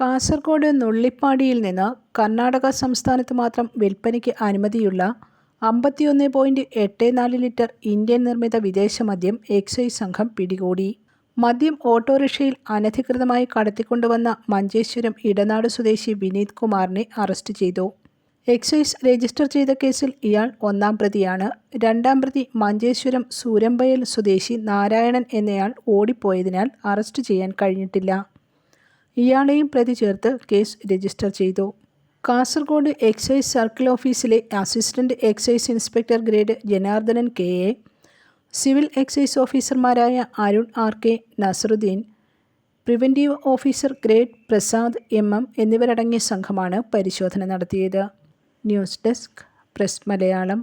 കാസർഗോഡ് നുള്ളിപ്പാടിയിൽ നിന്ന് കർണാടക സംസ്ഥാനത്ത് മാത്രം വിൽപ്പനയ്ക്ക് അനുമതിയുള്ള അമ്പത്തിയൊന്ന് പോയിന്റ് എട്ട് നാല് ലിറ്റർ ഇന്ത്യൻ നിർമ്മിത വിദേശ മദ്യം എക്സൈസ് സംഘം പിടികൂടി. മദ്യം ഓട്ടോറിക്ഷയിൽ അനധികൃതമായി കടത്തിക്കൊണ്ടുവന്ന മഞ്ചേശ്വരം ഇടനാട് സ്വദേശി വിനീത് കുമാറിനെ അറസ്റ്റ് ചെയ്തു. എക്സൈസ് രജിസ്റ്റർ ചെയ്ത കേസിൽ ഇയാൾ ഒന്നാം പ്രതിയാണ്. രണ്ടാം പ്രതി മഞ്ചേശ്വരം സൂരമ്പയൽ സ്വദേശി നാരായണൻ എന്നയാൾ ഓടിപ്പോയതിനാൽ അറസ്റ്റ് ചെയ്യാൻ കഴിഞ്ഞിട്ടില്ല. ഇയാളെയും പ്രതി ചേർത്ത് കേസ് രജിസ്റ്റർ ചെയ്തു. കാസർഗോഡ് എക്സൈസ് സർക്കിൾ ഓഫീസിലെ assistant excise inspector grade Janardhanan K A civil excise ഓഫീസർമാരായ Arun R K Nasaruddin preventive officer grade Prasad M M എന്നിവരടങ്ങിയ സംഘമാണ് പരിശോധന നടത്തിയത്. News desk press Malayalam.